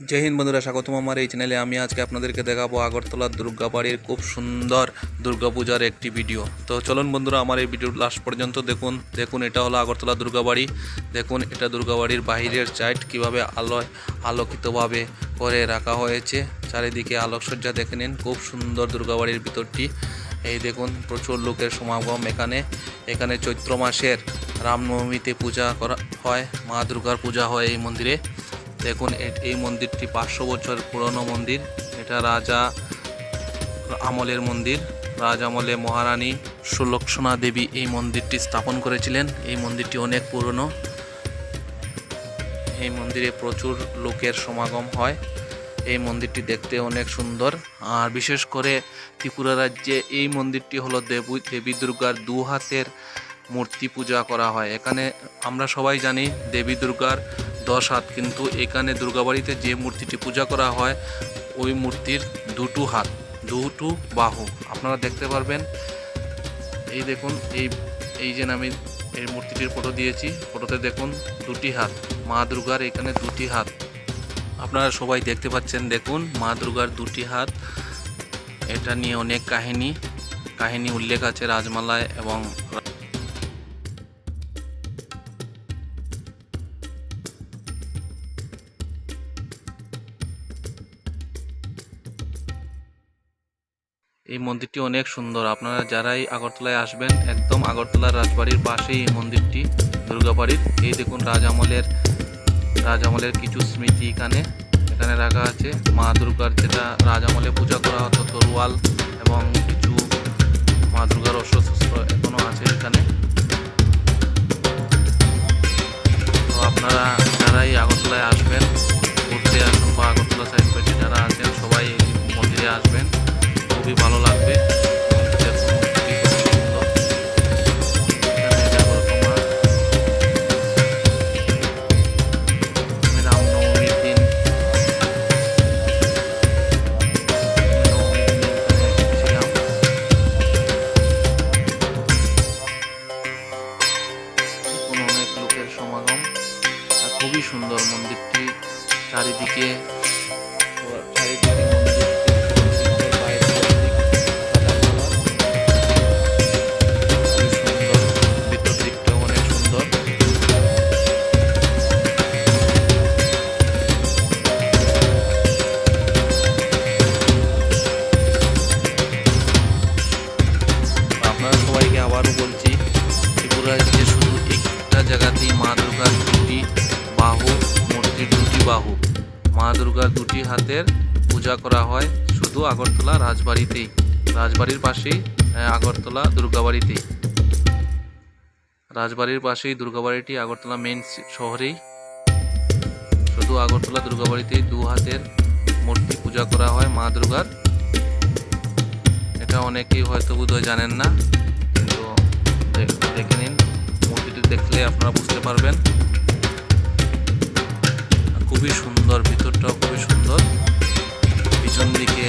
জয় হিন্দ বন্ধুরা, স্বাগতম আমার এই চ্যানেলে আমি আজকে আপনাদেরকে দেখাবো আগরতলার দুর্গাবাড়ির খুব সুন্দর দুর্গাপূজার একটি ভিডিও তো চলুন বন্ধুরা, আমার এই ভিডিও লাস্ট পর্যন্ত দেখুন। দেখুন, এটা হলো আগরতলা দুর্গাবাড়ি দেখুন, এটা দুর্গাবাড়ির বাহিরের সাইড কীভাবে আলোয় আলোকিতভাবে করে রাখা হয়েছে। চারিদিকে আলোকসজ্জা দেখে নিন, খুব সুন্দর দুর্গাবাড়ির ভিতরটি। এই দেখুন, প্রচুর লোকের সমাগম এখানে। এখানে চৈত্র মাসের রামনবমীতে পূজা করা হয়, মা দুর্গার পূজা হয় এই মন্দিরে। দেখুন এই মন্দিরটি পাঁচশো বছর পুরনো মন্দির। এটা রাজা আমলের মন্দির। রাজ আমলে মহারানী সুলক্ষণা দেবী এই মন্দিরটি স্থাপন করেছিলেন। এই মন্দিরটি অনেক পুরনো। এই মন্দিরে প্রচুর লোকের সমাগম হয়। এই মন্দিরটি দেখতে অনেক সুন্দর। আর বিশেষ করে ত্রিপুরা রাজ্যে এই মন্দিরটি হলো দেবী দেবী দুর্গার দু হাতের মূর্তি পূজা করা হয়। এখানে আমরা সবাই জানি দেবী দুর্গার দশ হাত, কিন্তু এখানে দুর্গাবাড়িতে যে মূর্তিটি পূজা করা হয়, ওই মূর্তির দুটো হাত, দুটো বাহু। আপনারা দেখতে পারবেন। এই দেখুন, এই এই যে আমি এই মূর্তিটির ফটো দিয়েছি, ফটোতে দেখুন, দুটি হাত, মা দুর্গার এখানে দুটি হাত। আপনারা সবাই দেখতে পাচ্ছেন, দেখুন, মা দুর্গার দুটি হাত। এটা নিয়ে অনেক কাহিনী কাহিনী উল্লেখ আছে রাজমালায় এবং এই মন্দিরটি অনেক সুন্দর। আপনারা যারাই আগরতলায় আসবেন, একদম আগরতলার রাজবাড়ির পাশেই এই মন্দিরটি, দুর্গাবাড়ির। এই দেখুন রাজামলের রাজামলের কিছু স্মৃতি এখানে। এখানে রাখা আছে মা দুর্গার যেটা রাজামলে পূজা করা হতো, তরোয়াল এবং কিছু মা দুর্গার অস্ত্র এখনও আছে এখানে। আপনারা সবাইকে আবারও বলছি ত্রিপুরা রাজ্যে শুধু একটা জায়গাতেই মা দুর্গার দুটি বাহু মা দুর্গার দুটি হাতের পূজা করা হয় শুধু আগরতলা রাজবাড়িতেই। রাজবাড়ির পাশেই আগরতলা দুর্গাবাড়িতেই। রাজবাড়ির পাশেই দুর্গাবাড়িটি আগরতলা মেন শহরেই। শুধু আগরতলা দুর্গাবাড়িতেই দু হাতের মূর্তি পূজা করা হয় মা দুর্গার। এটা অনেকেই হয়তো বোধহয় জানেন না। কিন্তু দেখে নিন। মূর্তিটি দেখলে আপনারা বুঝতে পারবেন। খুবই সুন্দর ভিতরটাও খুবই সুন্দর। পিছন দিকে